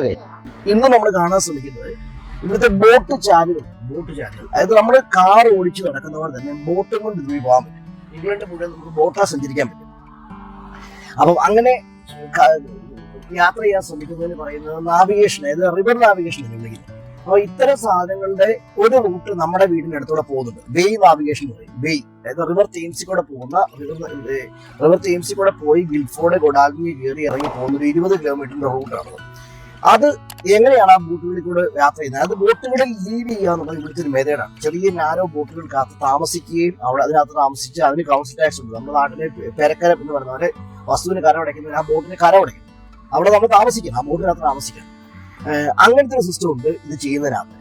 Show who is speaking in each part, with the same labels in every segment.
Speaker 1: ഗൈ ഇന്ന് നമ്മൾ കാണാൻ ശ്രമിക്കുന്നത് ഇവിടുത്തെ ബോട്ട് ചാനൽ ബോട്ട് ചാനൽ അതായത് നമ്മൾ കാർ ഓടിച്ച് നടക്കുന്നവർ തന്നെ ബോട്ടും കൊണ്ട് ഇതുപോയി പോകാൻ പറ്റും. ഇംഗ്ലണ്ട് മുഴുവൻ നമുക്ക് ബോട്ടാ സഞ്ചരിക്കാൻ പറ്റും. അപ്പം അങ്ങനെ യാത്ര ചെയ്യാൻ ശ്രമിക്കുന്നതിന് പറയുന്നത് നാവിഗേഷൻ അതായത് റിവർ നാവിഗേഷൻ എന്ന് വിളിക്കുന്നത് അപ്പോൾ ഇത്തരം സാധനങ്ങളുടെ ഒരു റൂട്ട് നമ്മുടെ വീടിന്റെ അടുത്തൂടെ പോകുന്നുണ്ട്. ബേയ് നാവിഗേഷൻ എന്ന് പറയും. ബേയ് അതായത് റിവർ തേംസി കൂടെ പോകുന്ന റിവർ റിവർ തേംസി കൂടെ പോയി ഗിൽഫോർഡ് ഗൊഡാഗിയെ കയറി ഇറങ്ങി പോകുന്ന ഒരു ഇരുപത് കിലോമീറ്ററിന്റെ റൂട്ടാണ് അത് എങ്ങനെയാണ് ആ ബോട്ടുകളിൽ കൂടെ യാത്ര ചെയ്യുന്നത്? അത് ബോട്ടുകളിൽ ലീവ് ചെയ്യുക എന്നുള്ളത് ഇവിടുത്തെ ഒരു മെതേഡാണ് ചെറിയ നാരോ ബോട്ടുകൾക്കകത്ത് താമസിക്കുകയും അവിടെ അതിനകത്ത് താമസിച്ച് അതിന് കൗൺസിൽ ടാക്സ് ഉണ്ട്. നമ്മുടെ നാട്ടിലെ പെരക്കരം എന്ന് പോലെ വസ്തുവിന് കരം ആ ബോട്ടിന് കരം അടയ്ക്കും. അവിടെ നമ്മൾ താമസിക്കണം. ആ ബോട്ടിനകത്ത് താമസിക്കണം. അങ്ങനത്തെ ഒരു സിസ്റ്റം ഉണ്ട് ഇത് ചെയ്യുന്നതിനകത്ത്.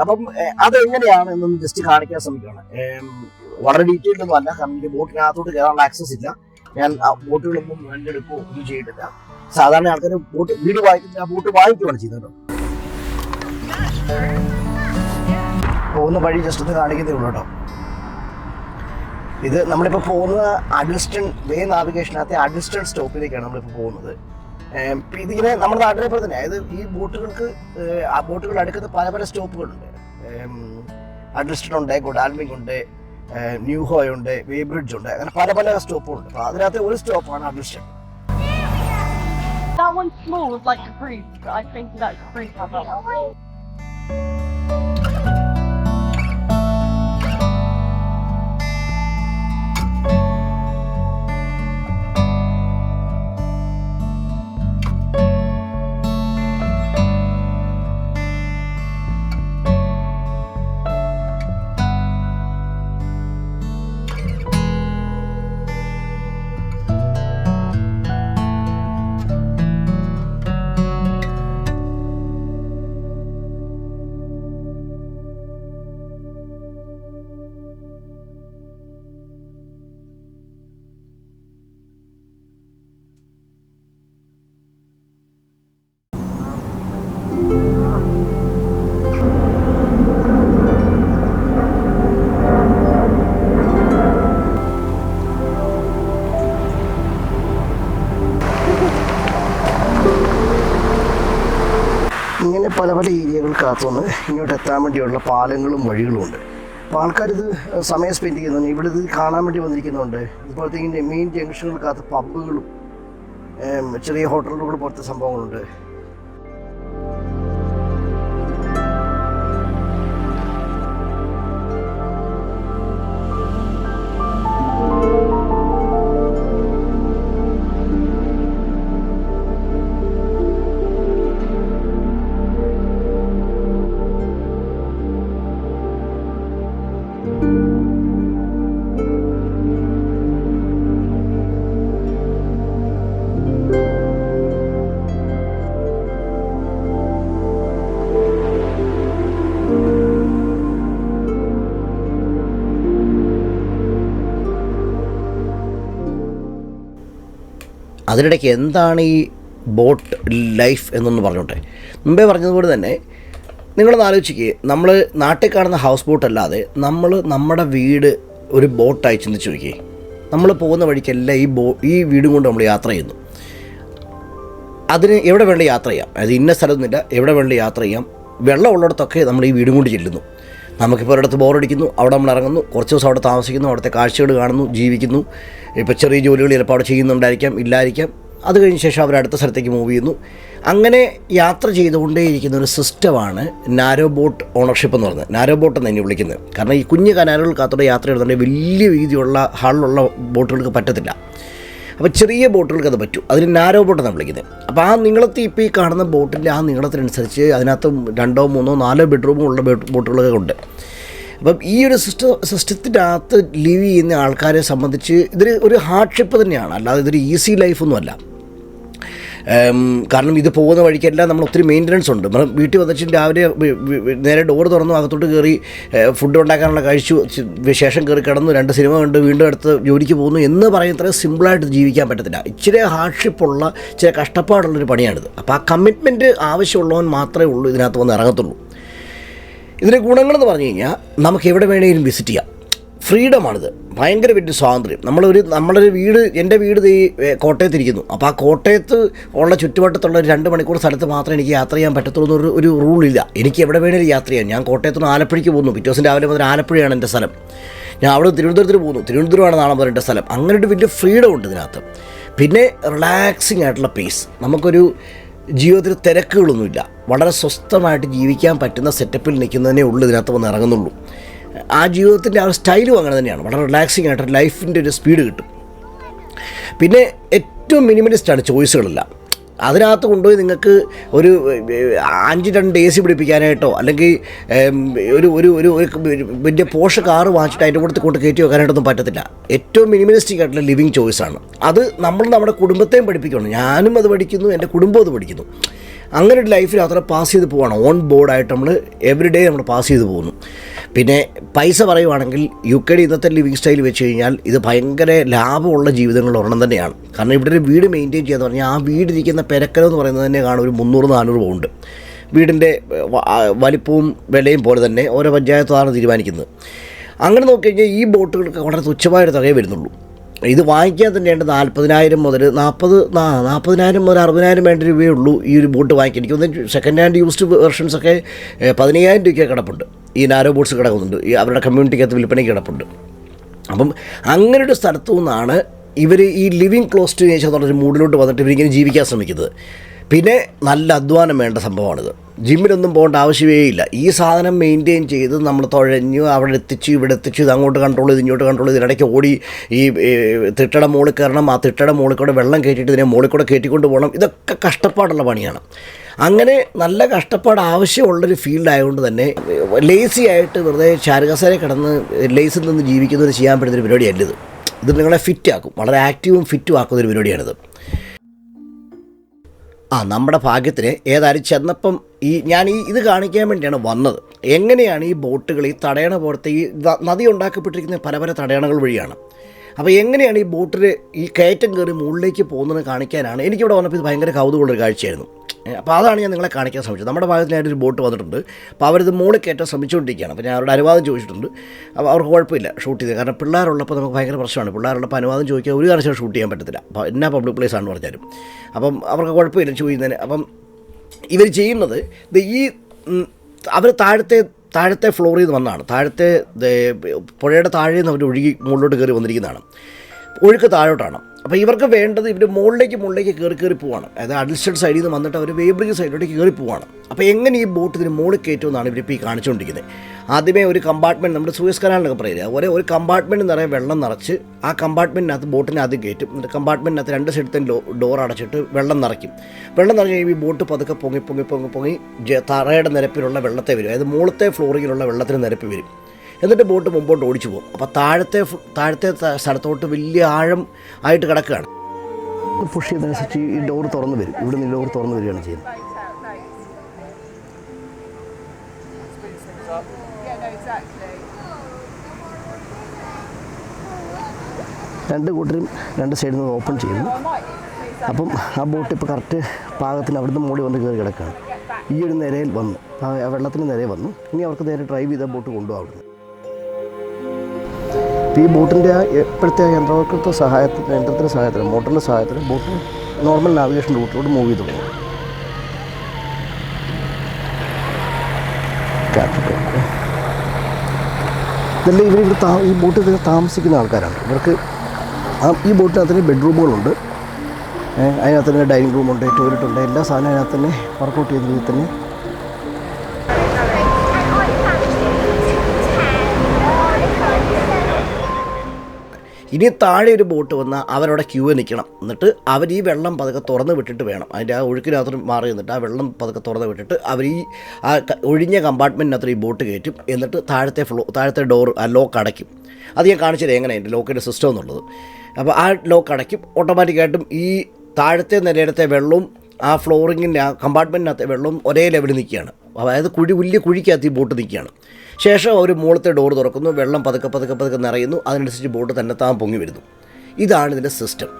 Speaker 1: അപ്പം അതെങ്ങനെയാണ് എന്നൊന്ന് ജസ്റ്റ് കാണിക്കാൻ ശ്രമിക്കുകയാണ്. വളരെ ഡീറ്റെയിൽഡ് ഒന്നും അല്ല. കാരണം എനിക്ക് ബോട്ടിനകത്തോട്ട് കയറാനുള്ള ആക്സസ് ഇല്ല. ഞാൻ ബോട്ടുകളൊന്നും എടുക്കുകയോ ഒന്നും ചെയ്തിട്ടില്ല. സാധാരണ ആൾക്കാർ ബോട്ട് വീട് വായിക്കുന്ന ആ ബോട്ട് വാങ്ങിക്കുവാണ് ചെയ്യുന്നത്. പോകുന്ന വഴി ജസ്റ്റ് ഒന്ന് കാണിക്കുന്നേ ഉള്ളൂ കേട്ടോ. ഇത് നമ്മളിപ്പോൾ പോകുന്ന അഡിൽസ്റ്റൺ വേ നാവിഗേഷനകത്തെ അഡിൽസ്റ്റൺ സ്റ്റോപ്പിലേക്കാണ് നമ്മളിപ്പോൾ പോകുന്നത്. ഇതിങ്ങനെ നമ്മുടെ നാട്ടിലെ പോലെ തന്നെ അതായത് ഈ ബോട്ടുകൾക്ക് ആ ബോട്ടുകൾ അടുക്കുന്ന പല പല സ്റ്റോപ്പുകളുണ്ട്. അഡിൽസ്റ്റൺ ഉണ്ട് ഗുഡാൽമിംഗ് ഉണ്ട് ന്യൂ ഹോയ് ഉണ്ട് വേ ഉണ്ട് അങ്ങനെ പല പല സ്റ്റോപ്പുകളുണ്ട്. അപ്പോൾ അതിനകത്ത് ഒരു സ്റ്റോപ്പാണ് അഡിൽസ്റ്റൺ
Speaker 2: that one's small, it's like Caprice. I think that Caprice has a. one.
Speaker 1: ഇങ്ങനെ പല പല ഏരിയകൾക്കകത്തുനിന്ന് ഇങ്ങോട്ട് എത്താൻ വേണ്ടിയുള്ള പാലങ്ങളും വഴികളും ഉണ്ട്. അപ്പോൾ ആൾക്കാരിത് സമയം സ്പെൻഡ് ചെയ്യുന്നുണ്ട്. ഇവിടെ ഇത് കാണാൻ വേണ്ടി വന്നിരിക്കുന്നുണ്ട്. ഇപ്പോഴത്തേക്കിന്റെ മെയിൻ ജംഗ്ഷനുകൾക്കകത്ത് പബ്ബുകളും ചെറിയ ഹോട്ടലുകൾ പോലത്തെ സംഭവങ്ങളുണ്ട്. അതിനിടയ്ക്ക് എന്താണ് ഈ ബോട്ട് ലൈഫ് എന്നൊന്ന് പറഞ്ഞോട്ടെ. മുമ്പേ പറഞ്ഞതുപോലെ തന്നെ നിങ്ങളൊന്ന് ആലോചിക്കുക നമ്മൾ നാട്ടിൽ കാണുന്ന ഹൗസ് ബോട്ട് അല്ലാതെ നമ്മൾ നമ്മുടെ വീട് ഒരു ബോട്ടായി ചിന്തിച്ച് നോക്കിയേ. നമ്മൾ പോകുന്ന വഴിക്കെല്ലാം ഈ ബോ ഈ വീടും കൊണ്ട് നമ്മൾ യാത്ര ചെയ്യുന്നു. അതിന് എവിടെ വേണ്ട യാത്ര ചെയ്യാം. അതായത് ഇന്ന സ്ഥലമൊന്നുമില്ല എവിടെ വേണ്ട യാത്ര ചെയ്യാം. വെള്ളം ഉള്ളിടത്തൊക്കെ നമ്മൾ ഈ വീടും കൊണ്ട് ചെല്ലുന്നു. നമുക്കിപ്പോൾ ഒരിടത്ത് ബോറടിക്കുന്നു അവിടെ നമ്മൾ ഇറങ്ങുന്നു കുറച്ച് ദിവസം അവിടെ താമസിക്കുന്നു അവിടുത്തെ കാഴ്ചകൾ കാണുന്നു ജീവിക്കുന്നു. ഇപ്പോൾ ചെറിയ ജോലികൾ ചിലപ്പോൾ അവിടെ ചെയ്യുന്നുണ്ടായിരിക്കാം ഇല്ലായിരിക്കാം. അത് കഴിഞ്ഞ ശേഷം അവർ അടുത്ത സ്ഥലത്തേക്ക് മൂവ് ചെയ്യുന്നു. അങ്ങനെ യാത്ര ചെയ്തുകൊണ്ടേയിരിക്കുന്ന ഒരു സിസ്റ്റമാണ് നാരോ ബോട്ട് ഓണർഷിപ്പ് എന്ന് പറയുന്നത്. നാരോ ബോട്ട് എന്ന് തന്നെ വിളിക്കുന്നത്. കാരണം ഈ കുഞ്ഞു കനാലുകൾക്കകത്തോടെ യാത്ര ചെയ്യുന്നുണ്ടെങ്കിൽ വലിയ വീതിയുള്ള ഹാളിലുള്ള ബോട്ടുകൾക്ക് പറ്റത്തില്ല. അപ്പോൾ ചെറിയ ബോട്ടുകൾക്ക് അത് പറ്റും. അതിന് നാരോ ബോട്ട് എന്നാണ് വിളിക്കുന്നത്. അപ്പോൾ ആ നീളത്തിൽ ഇപ്പോൾ ഈ കാണുന്ന ബോട്ടിന്റെ ആ നീളത്തിനനുസരിച്ച് അതിനകത്ത് രണ്ടോ മൂന്നോ നാലോ ബെഡ്റൂമോ ഉള്ള ബോട്ടുകളൊക്കെ ഉണ്ട്. അപ്പം ഈ ഒരു സിസ്റ്റ സിസ്റ്റത്തിനകത്ത് ലിവ് ചെയ്യുന്ന ആൾക്കാരെ സംബന്ധിച്ച് ഇതൊരു ഒരു ഹാർഡ്ഷിപ്പ് തന്നെയാണ്. അല്ലാതെ ഇതൊരു ഈസി ലൈഫൊന്നുമല്ല കാരണം ഇത് പോകുന്ന വഴിക്കെല്ലാം നമ്മൾ ഒത്തിരി മെയിന്റനൻസ് ഉണ്ട്. നമ്മൾ വീട്ടിൽ വന്നിട്ട് രാവിലെ നേരെ ഡോർ തുറന്നു അകത്തോട്ട് കയറി ഫുഡ് ഉണ്ടാക്കാനുള്ള കഴിച്ചു വിശേഷം കയറി കിടന്നു രണ്ട് സിനിമ കണ്ട് വീണ്ടും അടുത്ത് ജോലിക്ക് പോകുന്നു എന്ന് പറയുന്നത്ര സിമ്പിളായിട്ട് ജീവിക്കാൻ പറ്റത്തില്ല. ഇച്ചിരി ഹാർഡ്ഷിപ്പുള്ള ചില കഷ്ടപ്പാടുള്ളൊരു പണിയാണിത്. അപ്പോൾ ആ കമ്മിറ്റ്മെന്റ് ആവശ്യമുള്ളവൻ മാത്രമേ ഉള്ളൂ ഇതിനകത്ത് വന്ന് ഇറങ്ങത്തുള്ളൂ. ഇതിന്റെ ഗുണങ്ങളെന്ന് പറഞ്ഞു കഴിഞ്ഞാൽ നമുക്ക് എവിടെ വേണമെങ്കിലും വിസിറ്റ് ചെയ്യാം. ഫ്രീഡമാണിത്. ഭയങ്കര വലിയ സ്വാതന്ത്ര്യം. നമ്മളൊരു നമ്മളൊരു വീട് എന്റെ വീട് ഈ കോട്ടയത്ത് കോട്ടയത്തിരിക്കുന്നു. അപ്പോൾ ആ കോട്ടയത്ത് ഉള്ള ചുറ്റുവട്ടത്തുള്ള ഒരു രണ്ട് മണിക്കൂർ സ്ഥലത്ത് മാത്രമേ എനിക്ക് യാത്ര ചെയ്യാൻ പറ്റത്തുള്ളൂ എന്നൊരു ഒരു റൂളില്ല എനിക്ക് എവിടെ വേണേലും യാത്ര ചെയ്യാം. ഞാൻ കോട്ടയത്ത് നിന്ന് ആലപ്പുഴയ്ക്ക് പോകുന്നു. പിറ്റേ ദിവസം രാവിലെ മുതൽ ആലപ്പുഴയാണ് എന്റെ സ്ഥലം. ഞാൻ അവിടെ തിരുവനന്തപുരത്തിന് പോകുന്നു. തിരുവനന്തപുരമാണ് നാളെ മുതൽ എന്റെ സ്ഥലം. അങ്ങനെ ഒരു വലിയ ഫ്രീഡം ഉണ്ട് ഇതിനകത്ത്. പിന്നെ റിലാക്സിങ് ആയിട്ടുള്ള പേസ് നമുക്കൊരു ജീവിതത്തിൽ തിരക്കുകളൊന്നുമില്ല. വളരെ സ്വസ്ഥമായിട്ട് ജീവിക്കാൻ പറ്റുന്ന സെറ്റപ്പിൽ നിൽക്കുന്നതിനേ ഉള്ളൂ ഇതിനകത്ത് വന്ന് ഇറങ്ങുന്നുള്ളൂ. ആ ജീവിതത്തിന്റെ ആ സ്റ്റൈലും അങ്ങനെ തന്നെയാണ്. വളരെ റിലാക്സിങ് ആയിട്ട് ലൈഫിന്റെ ഒരു സ്പീഡ് കിട്ടും. പിന്നെ ഏറ്റവും മിനിമലിസ്റ്റാണ് ചോയ്സുകളെല്ലാം അതിനകത്ത് കൊണ്ടുപോയി നിങ്ങൾക്ക് ഒരു അഞ്ച് രണ്ട് എ സി പിടിപ്പിക്കാനായിട്ടോ അല്ലെങ്കിൽ ഒരു ഒരു ഒരു വലിയ പോഷ കാറ് വാങ്ങിച്ചിട്ട് അതിന്റെ കൂടെ കൊണ്ട് കയറ്റി വെക്കാനായിട്ടൊന്നും പറ്റത്തില്ല. ഏറ്റവും മിനിമലിസ്റ്റിക് ആയിട്ടുള്ള ലിവിങ് ചോയ്സാണ് അത് നമ്മൾ നമ്മുടെ കുടുംബത്തെയും പഠിപ്പിക്കണം ഞാനും അത് പഠിക്കുന്നു എന്റെ കുടുംബവും അത് പഠിക്കുന്നു. അങ്ങനെ ഒരു ലൈഫിൽ അത്ര പാസ് ചെയ്ത് പോവാണ്. ഓൺ ബോർഡായിട്ട് നമ്മൾ എവറി ഡേ നമ്മൾ പാസ് ചെയ്ത് പോകുന്നു. പിന്നെ പൈസ പറയുവാണെങ്കിൽ യു കെയുടെ ഇന്നത്തെ ലിവിങ് സ്റ്റൈൽ വെച്ച് കഴിഞ്ഞാൽ ഇത് ഭയങ്കര ലാഭമുള്ള ജീവിതങ്ങളിൽ ഒരെണ്ണം തന്നെയാണ്. കാരണം ഇവിടെ ഒരു വീട് മെയിന്റെയിൻ ചെയ്യാന്ന് പറഞ്ഞാൽ ആ വീടിരിക്കുന്ന പെരക്കലെന്ന് പറയുന്നത് തന്നെ കാണും. ഒരു മുന്നൂറ് നാനൂറ് പൗണ്ട്. വീടിന്റെ വലിപ്പവും വിലയും പോലെ തന്നെ ഓരോ പഞ്ചായത്താണ് തീരുമാനിക്കുന്നത്. അങ്ങനെ നോക്കിക്കഴിഞ്ഞാൽ ഈ ബോട്ടുകൾക്ക് വളരെ തുച്ഛമായൊരു തുകയെ വരുന്നുള്ളൂ. ഇത് വാങ്ങിക്കാൻ തന്നെയാണ് നാൽപ്പതിനായിരം മുതൽ നാൽപ്പത് നാൽപ്പതിനായിരം മുതൽ അറുപതിനായിരം വേണ്ട രൂപയേ ഉള്ളൂ ഈ ഒരു ബോട്ട് വാങ്ങിക്കാൻ. എനിക്ക് സെക്കൻഡ് ഹാൻഡ് യൂസ്ഡ് വെർഷൻസ് ഒക്കെ ഏഹ്, പതിനയ്യായിരം രൂപയ്ക്ക് കിടപ്പുണ്ട്. ഈ നാരോ ബോട്ട്സ് കിടക്കുന്നുണ്ട്. ഈ അവരുടെ കമ്മ്യൂണിറ്റിക്കകത്ത് വിൽപ്പനയ്ക്ക് കിടപ്പുണ്ട്. അപ്പം അങ്ങനെ ഒരു സ്ഥലത്തു നിന്നാണ് ഇവർ ഈ ലിവിങ് ക്ലോസ് ടു നേച്ചർ എന്നുള്ളൊരു മൂഡിലോട്ട് വന്നിട്ട് ഇവരിങ്ങനെ ജീവിക്കാൻ ശ്രമിക്കുന്നത്. പിന്നെ നല്ല അധ്വാനം വേണ്ട സംഭവമാണിത്. ജിമ്മിലൊന്നും പോകേണ്ട ആവശ്യമേ ഇല്ല. ഈ സാധനം മെയിന്റെയിൻ ചെയ്ത് നമ്മൾ തുഴഞ്ഞു അവിടെ എത്തിച്ച് ഇവിടെ എത്തിച്ച് ഇത് അങ്ങോട്ട് കൺട്രോൾ ചെയ്ത് ഇങ്ങോട്ട് കൺട്രോൾ ചെയ്ത് ഇതിനിടയ്ക്ക് ഓടി ഈ തിട്ടട മുകളിൽ കയറണം ആ തിട്ടട മുകളിൽ കൂടെ വെള്ളം കയറ്റിയിട്ട് ഇതിനെ മുകളിൽ കൂടെ കയറ്റിക്കൊണ്ട് പോകണം. ഇതൊക്കെ കഷ്ടപ്പാടുള്ള പണിയാണ്. അങ്ങനെ നല്ല കഷ്ടപ്പാട് ആവശ്യമുള്ളൊരു ഫീൽഡ് ആയതുകൊണ്ട് തന്നെ ലേസി ആയിട്ട് വെറുതെ ചാരുകസേര കിടന്ന് ലേസിൽ നിന്ന് ജീവിക്കുന്നവർ ചെയ്യാൻ പറ്റുന്നൊരു പരിപാടിയല്ല ഇത്. ഇത് നിങ്ങളെ ഫിറ്റ് ആക്കും. വളരെ ആക്റ്റീവും ഫിറ്റും ആക്കുന്നൊരു പരിപാടിയാണിത്. ആ നമ്മുടെ ഭാഗ്യത്തിന് ഏതായാലും ചെന്നപ്പം ഈ ഞാൻ ഈ ഇത് കാണിക്കാൻ വേണ്ടിയാണ് വന്നത്. എങ്ങനെയാണ് ഈ ബോട്ടുകൾ ഈ തടയണ പോലത്തെ ഈ നദി ഉണ്ടാക്കപ്പെട്ടിരിക്കുന്ന പല പല തടയണകൾ വഴിയാണ്. അപ്പോൾ എങ്ങനെയാണ് ഈ ബോട്ടിൽ ഈ കയറ്റം കയറി മുകളിലേക്ക് പോകുന്നത് കാണിക്കാനാണ് എനിക്കിവിടെ വന്നപ്പോൾ ഇത് ഭയങ്കര കൗതുകമുള്ളൊരു കാഴ്ചയായിരുന്നു. അപ്പോൾ അതാണ് ഞാൻ നിങ്ങളെ കാണിക്കാൻ ശ്രമിച്ചത്. നമ്മുടെ ഭാഗത്തിനായിട്ട് ഒരു ബോട്ട് വന്നിട്ടുണ്ട്. അപ്പോൾ അവരിത് മുകളിൽ കയറ്റാൻ ശ്രമിച്ചുകൊണ്ടിരിക്കുകയാണ്. അപ്പോൾ ഞാൻ അവരുടെ അനുവാദം ചോദിച്ചിട്ടുണ്ട്. അപ്പോൾ അവർക്ക് കുഴപ്പമില്ല ഷൂട്ട് ചെയ്ത്. കാരണം പിള്ളേരുള്ളപ്പോൾ നമുക്ക് ഭയങ്കര പ്രശ്നമാണ്. പിള്ളേരുള്ളപ്പോൾ അനുവാദം ചോദിക്കാൻ ഒരു കാരണവശാലും ഷൂട്ട് ചെയ്യാൻ പറ്റത്തില്ല. അപ്പോൾ എന്നാ പബ്ലിക് പ്ലേസ് ആണെന്ന് പറഞ്ഞാലും. അപ്പം അവർക്ക് കുഴപ്പമില്ല ചോദിക്കുന്നതിന് അപ്പം ഇവർ ചെയ്യുന്നത് ഈ അവർ താഴത്തെ താഴത്തെ ഫ്ലോറിൽ നിന്ന് വന്നതാണ് താഴത്തെ പുഴയുടെ താഴെ നിന്ന് അവർ ഒഴുകി മുകളിലോട്ട് കയറി വന്നിരിക്കുന്നതാണ്. ഒഴുക്ക് താഴോട്ടാണ്. അപ്പോൾ ഇവർക്ക് വേണ്ടത് ഇവർ മുകളിലേക്ക് മുകളിലേക്ക് കയറി കയറി പോവാണ്. അതായത് അഡിസ്റ്റഡ് സൈഡിൽ നിന്ന് വന്നിട്ട് അവർ വേബ്രിജ് സൈഡിലേക്ക് കയറി പോവാണ്. അപ്പോൾ എങ്ങനെ ഈ ബോട്ട് ഇതിന് മുകളിൽ കയറ്റുമെന്നാണ് ഇവരിപ്പോൾ ഈ കാണിച്ചുകൊണ്ടിരിക്കുന്നത് ആദ്യമേ ഒരു കമ്പാർട്ട്മെന്റ് നമ്മുടെ സൂയസ് കനാലിനൊക്കെ പറയുക ഒരേ ഒരു കമ്പാർട്ട്മെന്റ് നിറയെ വെള്ളം നിറച്ച് ആ കമ്പാർട്ട്മെന്റിനകത്ത് ബോട്ടിനെ ആദ്യം കയറ്റും. എന്നിട്ട് കമ്പാർട്ട്മെന്റിനകത്ത് രണ്ട് സൈഡത്തെ ഡോർ അടച്ചിട്ട് വെള്ളം നിറയ്ക്കും. വെള്ളം നിറഞ്ഞ് കഴിയുമ്പോൾ ഈ ബോട്ട് പതുക്കെ പൊങ്ങി പൊങ്ങി പൊങ്ങി പൊങ്ങി തറയുടെ നിരപ്പിലുള്ള വെള്ളത്തെ വരും. അതായത് മുകളത്തെ ഫ്ലോറിങ്ങിലുള്ള വെള്ളത്തിന് നിരപ്പ് വരും. എന്നിട്ട് ബോട്ട് മുമ്പോട്ട് ഓടിച്ചു പോകും. അപ്പോൾ താഴത്തെ താഴത്തെ സ്ഥലത്തോട്ട് വലിയ ആഴം ആയിട്ട് കിടക്കുകയാണ്. പുഷ് ചെയ്തനുസരിച്ച് ഈ ഡോർ തുറന്നു വരും. ഇവിടെ നിന്ന് ഡോർ തുറന്നു വരികയാണ് ചെയ്യുന്നത്. രണ്ട് കൂട്ടരും രണ്ട് സൈഡിൽ നിന്ന് ഓപ്പൺ ചെയ്യുന്നു. അപ്പം ആ ബോട്ട് ഇപ്പോൾ കറക്റ്റ് പാകത്തിന് അവിടുന്ന് മുകളിൽ വന്ന് കയറി കിടക്കുകയാണ്. ഈ ഒരു നിരയിൽ വന്നു. ആ വെള്ളത്തിന് നിരയിൽ വന്നു. ഇനി അവർക്ക് നേരെ ഡ്രൈവ് ചെയ്ത ബോട്ട് കൊണ്ടുപോകും അവിടുന്ന്. ഈ ബോട്ടിന്റെ ഇപ്പോഴത്തെ യന്ത്രവൽക്കൃത സഹായത്തിന് യന്ത്രത്തിന്റെ സഹായത്തിന് മോട്ടറിന്റെ സഹായത്തിന് ബോട്ട് നോർമൽ നാവിഗേഷൻ റൂട്ടിലൂടെ മൂവ് ചെയ്ത് പോകും. ഇതെല്ലാം ഇവർ ഇവിടെ താ ഈ ബോട്ടിൽ താമസിക്കുന്ന ആൾക്കാരാണ്. ഇവർക്ക് ആ ഈ ബോട്ടിനകത്ത് തന്നെ ബെഡ്റൂമുകളുണ്ട്. അതിനകത്ത് തന്നെ ഡൈനിങ് റൂമുണ്ട് ടോയ്ലറ്റ് ഉണ്ട് എല്ലാ സാധനവും അതിനകത്ത് തന്നെ വർക്കൗട്ട് ചെയ്ത രീതിയിൽ തന്നെ ഇനി താഴെ ഒരു ബോട്ട് വന്നാൽ അവരവിടെ ക്യൂ നിൽക്കണം എന്നിട്ട് അവർ ഈ വെള്ളം പതുക്കെ തുറന്ന് വിട്ടിട്ട് വേണം. അതിന്റെ ആ ഒഴുക്കിനകത്ത് മാറി നിന്നിട്ട് ആ വെള്ളം പതുക്കെ തുറന്ന് വിട്ടിട്ട് അവർ ഈ ആ ഒഴിഞ്ഞ കമ്പാർട്ട്മെന്റിനകത്ത് ഈ ബോട്ട് കയറ്റും. എന്നിട്ട് താഴത്തെ ഫ്ലോ താഴത്തെ ഡോർ ആ ലോക്ക് അടയ്ക്കും. അത് ഞാൻ കാണിച്ചു തരാം എങ്ങനെ എന്റെ ലോക്കിന്റെ സിസ്റ്റം എന്നുള്ളത്. അപ്പോൾ ആ ലോക്ക് അടയ്ക്കും. ഓട്ടോമാറ്റിക്കായിട്ടും ഈ താഴത്തെ നിലയിടത്തെ വെള്ളവും ആ ഫ്ലോറിങ്ങിന്റെ ആ കമ്പാർട്ട്മെന്റിനകത്തെ വെള്ളവും ഒരേ ലെവലിൽ നിൽക്കുകയാണ്. അതായത് കുഴി വലിയ കുഴിക്കകത്ത് ഈ ബോട്ട് നിൽക്കുകയാണ്. ശേഷം അവർ മുകളത്തെ ഡോർ തുറക്കുന്നു വെള്ളം പതുക്കെ പതുക്കെ പതുക്കെ നിറയുന്നു അതിനനുസരിച്ച് ബോട്ട് തന്നെ താൻ പൊങ്ങി വരുന്നു. ഇതാണ് ഇതിന്റെ സിസ്റ്റം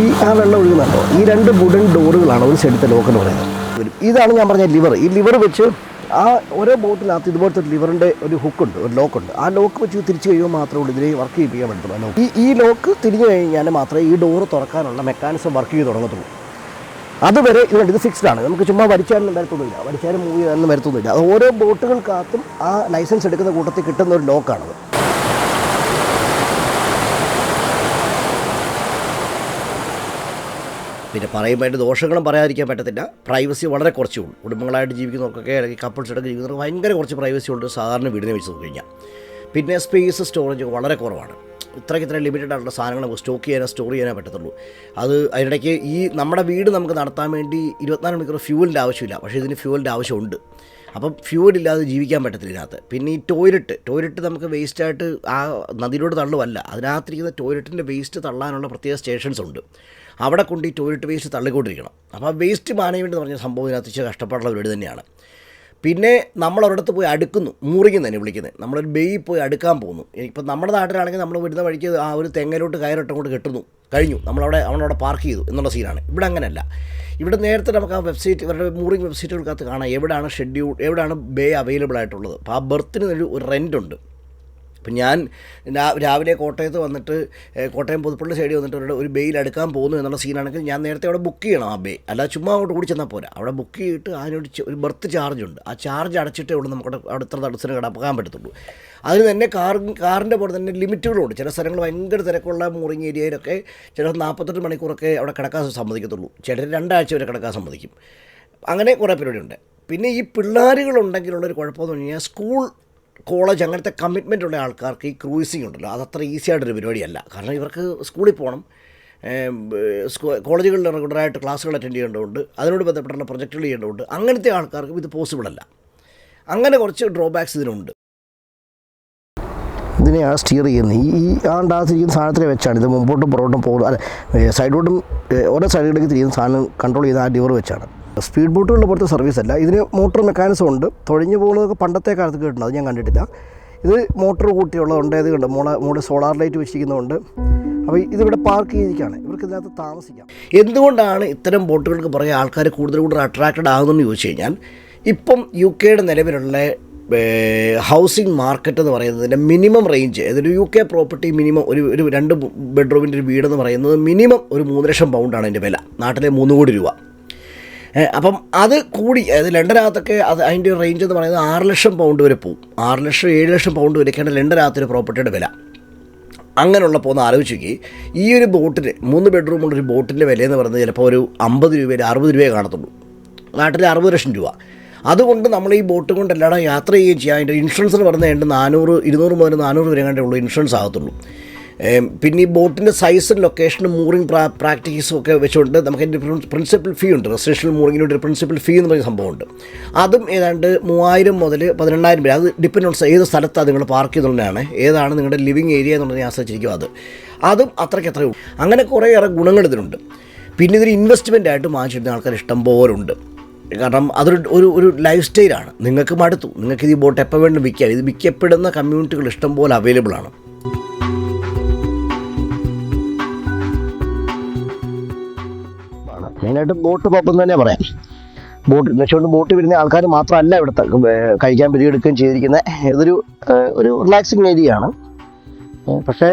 Speaker 1: ഈ ആ വെള്ളം ഒഴുകുന്നുണ്ടോ ഈ രണ്ട് വുഡൻ ഡോറുകളാണ് ഒരു സൈഡത്തെ ലോക്ക് എന്ന് പറയുന്നത്. ഇതാണ് ഞാൻ പറഞ്ഞ ലിവർ ഈ ലിവർ വെച്ച് ആ ഓരോ ബോട്ടിനകത്ത് ഇതുപോലത്തെ ലിവറിന്റെ ഒരു ഹുക്കുണ്ട് ഒരു ലോക്കുണ്ട് ആ ലോക്ക് വെച്ച് തിരിച്ചു കഴിയുമ്പോൾ മാത്രമേ ഉള്ളൂ ഇതിനെ വർക്ക് ചെയ്യിപ്പിക്കാൻ പറ്റത്തുള്ളൂ. ആ ഈ ഈ ലോക്ക് തിരിഞ്ഞു കഴിഞ്ഞാൽ മാത്രമേ ഈ ഡോറ് തുറക്കാനുള്ള മെക്കാനിസം വർക്ക് ചെയ്ത് തുടങ്ങത്തുള്ളൂ. അതുവരെ ഇതുണ്ട്. ഇത് ഫിക്സ്ഡ് ആണ്. നമുക്ക് ചുമ്മാ വരിച്ചാലും വരത്തൊന്നുമില്ല. വരിച്ചാലും മൂവ് ചെയ്യാനും വരത്തൊന്നുമില്ല. അത് ഓരോ ബോട്ടുകൾക്കകത്തും ആ ലൈസൻസ് എടുക്കുന്ന കൂട്ടത്തിൽ കിട്ടുന്ന ഒരു ലോക്കാണത് പിന്നെ പറയുമ്പോൾ ദോഷങ്ങളും പറയാതിരിക്കാൻ പറ്റത്തില്ല. പ്രൈവസി വളരെ കുറച്ചേ ഉള്ളൂ കുടുംബങ്ങളായിട്ട് ജീവിക്കുന്നവർക്കൊക്കെ അല്ലെങ്കിൽ കപ്പിൾസായിട്ട് ജീവിക്കുന്നവർക്ക് ഭയങ്കര കുറച്ച് പ്രൈവസി ഉണ്ട് സാധാരണ വീടിനെ വെച്ച് നോക്കി കഴിഞ്ഞാൽ പിന്നെ സ്പേസ് സ്റ്റോറേജ് വളരെ കുറവാണ്. ഇത്രയ്ക്ക് ഇത്ര ലിമിറ്റഡ് ആയിട്ടുള്ള സാധനങ്ങൾ സ്റ്റോക്ക് ചെയ്യാനോ സ്റ്റോർ ചെയ്യാനോ പറ്റത്തുള്ളൂ. അത് അതിനിടയ്ക്ക് ഈ നമ്മുടെ വീട് നമുക്ക് നടത്താൻ വേണ്ടി ഇരുപത്തിനാല് മണിക്കൂർ ഫ്യൂവലിന്റെ ആവശ്യമില്ല. പക്ഷേ ഇതിന് ഫ്യൂവലിന്റെ ആവശ്യമുണ്ട്. അപ്പം ഫ്യൂവൽ ഇല്ലാതെ ജീവിക്കാൻ പറ്റത്തില്ല ഇതിനകത്ത്. പിന്നെ ഈ ടോയ്ലറ്റ് ടോയ്ലറ്റ് നമുക്ക് വേസ്റ്റായിട്ട് ആ നദിയിലോട്ട് തള്ളുമല്ല അതിനകത്തിരിക്കുന്ന ടോയ്ലറ്റിന്റെ വേസ്റ്റ് തള്ളാനുള്ള പ്രത്യേക സ്റ്റേഷൻസ് ഉണ്ട്. അവിടെ കൊണ്ട് ഈ ടോയ്ലറ്റ് വേസ്റ്റ് തള്ളിക്കൊണ്ടിരിക്കണം. അപ്പോൾ ആ വേസ്റ്റ് മാനേജ്മെന്റ് എന്ന് പറഞ്ഞ സംഭവം ഇതിനകത്ത് ഇച്ചിരി കഷ്ടപ്പാടുള്ള പരിപാടി തന്നെയാണ്. പിന്നെ നമ്മൾ ഒരിടത്ത് പോയി അടുക്കുന്നു മുറിക്കുന്നു തന്നെ വിളിക്കുന്നത്. നമ്മളൊരു ബേയിൽ പോയി അടുക്കാൻ പോകുന്നു. ഇപ്പം നമ്മുടെ നാട്ടിലാണെങ്കിൽ നമ്മൾ വരുന്ന വഴിക്ക് ആ ഒരു തെങ്ങലോട്ട് കയറിട്ട് കൊണ്ട് കെട്ടുന്നു കഴിഞ്ഞു. നമ്മളവിടെ അവനവിടെ പാർക്ക് ചെയ്തു എന്നുള്ള സീനാണ്. ഇവിടെ അങ്ങനെയല്ല. ഇവിടെ നേരത്തെ നമുക്ക് ആ വെബ്സൈറ്റ് ഇവരുടെ മൂറിങ് വെബ്സൈറ്റുകൾക്കകത്ത് കാണാം എവിടെയാണ് ഷെഡ്യൂൾ എവിടെയാണ് ബേ അവൈലബിൾ ആയിട്ടുള്ളത്. അപ്പോൾ ആ ബർത്തിന് ഒരു റെന്റ് ഉണ്ട്. അപ്പം ഞാൻ രാവിലെ കോട്ടയത്ത് വന്നിട്ട് കോട്ടയം പുതുപ്പള്ളി സൈഡിൽ വന്നിട്ട് ഒരു ഒരു ബെയിൽ എടുക്കാൻ പോകുന്നു എന്നുള്ള സീനാണെങ്കിൽ ഞാൻ നേരത്തെ അവിടെ ബുക്ക് ചെയ്യണം ആ ബേ അല്ല ചുമ്മാ അങ്ങോട്ട് കൂടി ചെന്നാൽ പോരാ. അവിടെ ബുക്ക് ചെയ്തിട്ട് അതിനൊരു ഒരു ബർത്ത് ചാർജ് ഉണ്ട്. ആ ചാർജ് അടച്ചിട്ട് ഉള്ളൂ നമുക്ക് അവിടെ ഇത്ര തടസ്സം കിടക്കാൻ പറ്റത്തുള്ളൂ. അതിന് തന്നെ കാർ കാറിന്റെ പോലെ തന്നെ ലിമിറ്റുകളുണ്ട്. ചില സ്ഥലങ്ങൾ ഭയങ്കര തിരക്കുള്ള മൂറിങ് ഏരിയയിലൊക്കെ ചിലർ നാൽപ്പത്തെട്ട് മണിക്കൂറൊക്കെ അവിടെ കിടക്കാൻ സമ്മതിക്കത്തുള്ളൂ. ചിലർ രണ്ടാഴ്ച വരെ കിടക്കാൻ സമ്മതിക്കും. അങ്ങനെ കുറേ പരിപാടിയുണ്ട്. പിന്നെ ഈ പിള്ളേരുകളുണ്ടെങ്കിലുള്ളൊരു കുഴപ്പമെന്ന് പറഞ്ഞു കഴിഞ്ഞാൽ സ്കൂൾ കോളേജ് അങ്ങനത്തെ കമ്മിറ്റ്മെന്റ് ഉള്ള ആൾക്കാർക്ക് ഈ ക്രൂയിസിങ് ഉണ്ടല്ലോ. അതത്ര ഈസി ആയിട്ടൊരു പരിപാടിയല്ല. കാരണം ഇവർക്ക് സ്കൂളിൽ പോകണം കോളേജുകളിൽ റെഗുലറായിട്ട് ക്ലാസ്സുകൾ അറ്റൻഡ് ചെയ്യേണ്ടതുണ്ട്. അതിനോട് ബന്ധപ്പെട്ടുള്ള പ്രൊജക്റ്റുകൾ ചെയ്യേണ്ടതുണ്ട്. അങ്ങനത്തെ ആൾക്കാർക്കും ഇത് പോസിബിൾ അല്ല. അങ്ങനെ കുറച്ച് ഡ്രോബാക്സ് ഇതിനുണ്ട്. ഇതിനെയാണ് സ്റ്റിയർ ചെയ്യുന്നത് ഈ ഈ ആണ്ടാത്തിരിക്കുന്ന സാധനത്തിനെ വെച്ചാണ് ഇത് മുമ്പോട്ടും പുറകോട്ടും പോകുന്നത്. അല്ല സൈഡോട്ടും ഓരോ സൈഡിലേക്ക് തിരിയുന്ന സാധനം കൺട്രോൾ ചെയ്യുന്ന ആ ലിവർ വെച്ചാണ്. സ്പീഡ് ബോട്ടുകളുടെ പോലത്തെ സർവീസ് അല്ല. ഇതിന് മോട്ടോർ മെക്കാനിസം ഉണ്ട്. തൊഴിഞ്ഞു പോകുന്നതൊക്കെ പണ്ടത്തെ കാലത്ത് കേട്ടിട്ടുണ്ട് അത് ഞാൻ കണ്ടിട്ടില്ല. ഇത് മോട്ടോർ കൂട്ടിയുള്ളതുണ്ട്. ഇത് കണ്ട്? മോളെ മോളെ സോളാർ ലൈറ്റ് വെച്ചിരിക്കുന്നതുകൊണ്ട് അപ്പോൾ ഇതിവിടെ പാർക്ക് ചെയ്തിരിക്കുകയാണ്. ഇവർക്ക് ഇതിനകത്ത് താമസിക്കാം. എന്തുകൊണ്ടാണ് ഇത്തരം ബോട്ടുകൾക്ക് പുറകെ ആൾക്കാർ കൂടുതൽ കൂടുതൽ അട്രാക്റ്റഡ് ആകുന്നതെന്ന് ചോദിച്ചു കഴിഞ്ഞാൽ ഇപ്പം യു കെയുടെ നിലവിലുള്ള ഹൗസിംഗ് മാർക്കറ്റ് എന്ന് പറയുന്നതിന്റെ മിനിമം റേഞ്ച് അതൊരു യു കെ പ്രോപ്പർട്ടി മിനിമം ഒരു ഒരു രണ്ട് ബെഡ്റൂമിന്റെ ഒരു വീടെന്ന് പറയുന്നത് മിനിമം ഒരു മൂന്ന് ലക്ഷം പൗണ്ടാണ് അതിന്റെ വില. നാട്ടിലെ മൂന്ന് കോടി രൂപ. അപ്പം അത് കൂടി അതായത് ലണ്ടനകത്തൊക്കെ അത് അതിന്റെ റേഞ്ച് എന്ന് പറയുന്നത് ആറ് ലക്ഷം പൗണ്ട് വരെ പോകും ആറ് ലക്ഷം ഏഴ് ലക്ഷം പൗണ്ട് വരെയൊക്കെയാണ് ലണ്ടനകത്തൊരു പ്രോപ്പർട്ടിയുടെ വില. അങ്ങനെയുള്ളപ്പോൾ ഒന്ന് ആലോചിക്കുക ഈ ഒരു ബോട്ടിന് മൂന്ന് ബെഡ്റൂമുള്ള ഒരു ബോട്ടിന്റെ വില എന്ന് പറയുന്നത് ചിലപ്പോൾ ഒരു അമ്പത് രൂപയിൽ അറുപത് രൂപയെ കാണത്തുള്ളൂ. നാട്ടിൽ അറുപത് ലക്ഷം രൂപ. അതുകൊണ്ട് നമ്മൾ ഈ ബോട്ട് കൊണ്ട് എല്ലായിടം യാത്ര ചെയ്യുകയും ചെയ്യാം. അതിന്റെ ഇൻഷുറൻസ് എന്ന് പറഞ്ഞാൽ നാനൂറ് ഇരുന്നൂറ് മുതൽ നാനൂറ് വരെ കണ്ടേ ഉള്ളൂ ഇൻഷുറൻസ് ആകത്തുള്ളൂ. പിന്നെ ഈ ബോട്ടിന്റെ സൈസും ലൊക്കേഷനും മൂറിങ് പ്രാ പ്രാക്ടീസും ഒക്കെ വെച്ചുകൊണ്ട് നമുക്ക് അതിന്റെ പ്രിൻസിപ്പൽ ഫീ ഉണ്ട്. റെസിഡൻഷ്യൽ മൂറിങ്ങിന്റെ ഒരു പ്രിൻസിപ്പൽ ഫീ എന്ന് പറയുന്ന സംഭവമുണ്ട്. അതും ഏതാണ്ട് മൂവായിരം മുതൽ പതിനെണ്ണായിരം വരെ. അത് ഡിപ്പെൻഡ് ഓൺ ഏത് സ്ഥലത്താണ് നിങ്ങൾ പാർക്ക് ചെയ്തുകൊണ്ടാണ് ഏതാണ് നിങ്ങളുടെ ലിവിങ് ഏരിയ എന്നുള്ളതിനെ ആശ്രയിച്ചിരിക്കും അത്. അതും അത്രയ്ക്ക് അത്രയും. അങ്ങനെ കുറേയേറെ ഗുണങ്ങൾ ഇതിനുണ്ട് പിന്നെ ഇതിന് ഇൻവെസ്റ്റ്മെന്റ് ആയിട്ട് വാങ്ങിച്ചിരുന്ന ആൾക്കാർ ഇഷ്ടം പോലെ ഉണ്ട്. കാരണം അതൊരു ഒരു ഒരു ലൈഫ് സ്റ്റൈലാണ് നിങ്ങൾക്ക് മടുത്തു. നിങ്ങൾക്ക് ഈ ബോട്ട് എപ്പോൾ വേണ്ടും വിൽക്കാം. ഇത് വിൽക്കപ്പെടുന്ന കമ്മ്യൂണിറ്റികൾ ഇഷ്ടം പോലെ അവൈലബിൾ ആണ്. മെയിനായിട്ട് ബോട്ട് പപ്പം തന്നെ പറയാം. ബോട്ട് വെച്ചുകൊണ്ട് ബോട്ട് വരുന്ന ആൾക്കാർ മാത്രമല്ല ഇവിടുത്തെ കഴിക്കാൻ പിരിയെടുക്കുകയും ചെയ്തിരിക്കുന്നത് ഇതൊരു ഒരു റിലാക്സിങ് ഏരിയ ആണ് പക്ഷേ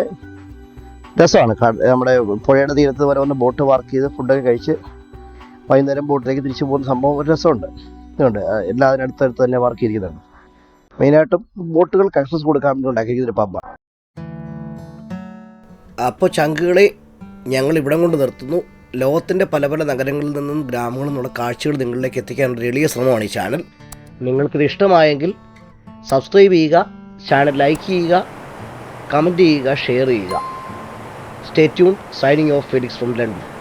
Speaker 1: രസമാണ്. നമ്മുടെ പുഴയുടെ തീരത്ത് വരെ വന്ന് ബോട്ട് വർക്ക് ചെയ്ത് ഫുഡൊക്കെ കഴിച്ച് വൈകുന്നേരം ബോട്ടിലേക്ക് തിരിച്ചു പോകുന്ന സംഭവം ഒരു രസമുണ്ട്. ഇതുണ്ട്. എല്ലാ അതിനടുത്തടുത്ത് തന്നെ വർക്ക് ചെയ്തിരിക്കുന്നുണ്ട് മെയിനായിട്ടും ബോട്ടുകൾ ആക്സസ് കൊടുക്കാൻ വേണ്ടി ഉണ്ടാക്കിയിരിക്കുന്ന ഒരു പബ്ബാണ് അപ്പോൾ ചങ്കുകളെ ഞങ്ങൾ ഇവിടം കൊണ്ട് നിർത്തുന്നു. ലോകത്തിന്റെ പല പല നഗരങ്ങളിൽ നിന്നും ഗ്രാമങ്ങളിൽ നിന്നുള്ള കാഴ്ചകൾ നിങ്ങളിലേക്ക് എത്തിക്കാനുള്ള എളിയ ശ്രമമാണ് ഈ ചാനൽ. നിങ്ങൾക്കിത് ഇഷ്ടമായെങ്കിൽ സബ്സ്ക്രൈബ് ചെയ്യുക ചാനൽ ലൈക്ക് ചെയ്യുക കമന്റ് ചെയ്യുക ഷെയർ ചെയ്യുക. Stay tuned signing off Felix from London